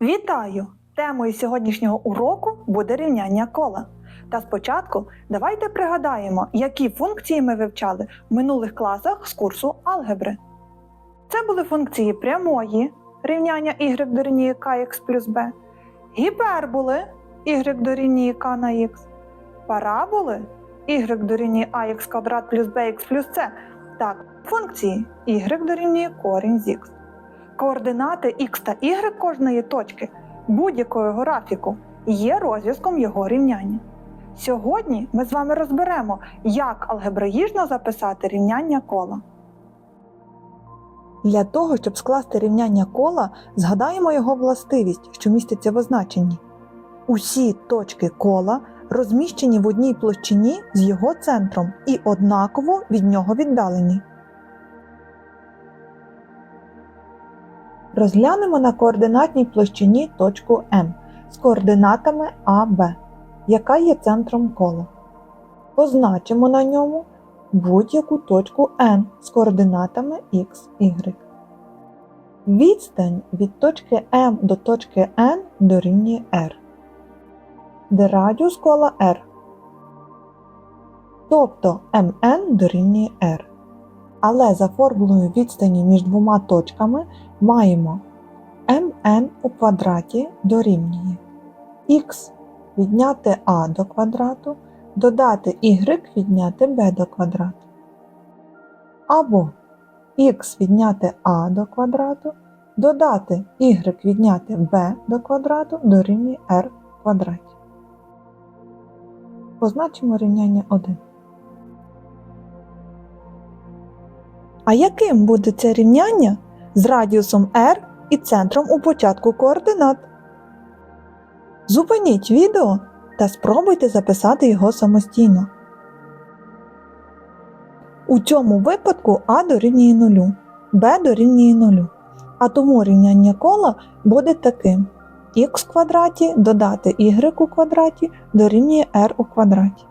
Вітаю! Темою сьогоднішнього уроку буде рівняння кола. Та спочатку давайте пригадаємо, які функції ми вивчали в минулих класах з курсу алгебри. Це були функції прямої рівняння y дорівнює kx плюс b, гіперболи y дорівнює k на x, параболи y дорівнює ax квадрат плюс bx плюс c, так, функції y дорівнює корінь з x. Координати x та y кожної точки будь-якого графіку є розв'язком його рівняння. Сьогодні ми з вами розберемо, як алгебраїжно записати рівняння кола. Для того, щоб скласти рівняння кола, згадаємо його властивість, що міститься в означенні. Усі точки кола розміщені в одній площині з його центром і однаково від нього віддалені. Розглянемо на координатній площині точку М з координатами А, Б, яка є центром кола. Позначимо на ньому будь-яку точку N з координатами X, Y. Відстань від точки М до точки N дорівнює R, де радіус кола R. Тобто MN дорівнює R. Але за формулою відстані між двома точками маємо mn у квадраті дорівнює x відняти a до квадрату, додати y відняти b до квадрату. Або x відняти a до квадрату, додати y відняти b до квадрату дорівнює r в квадраті. Позначимо рівняння 1. А яким буде це рівняння з радіусом r і центром у початку координат? Зупиніть відео та спробуйте записати його самостійно. У цьому випадку а дорівнює 0, b дорівнює 0, а тому рівняння кола буде таким х квадраті додати y у квадраті дорівнює r у квадраті.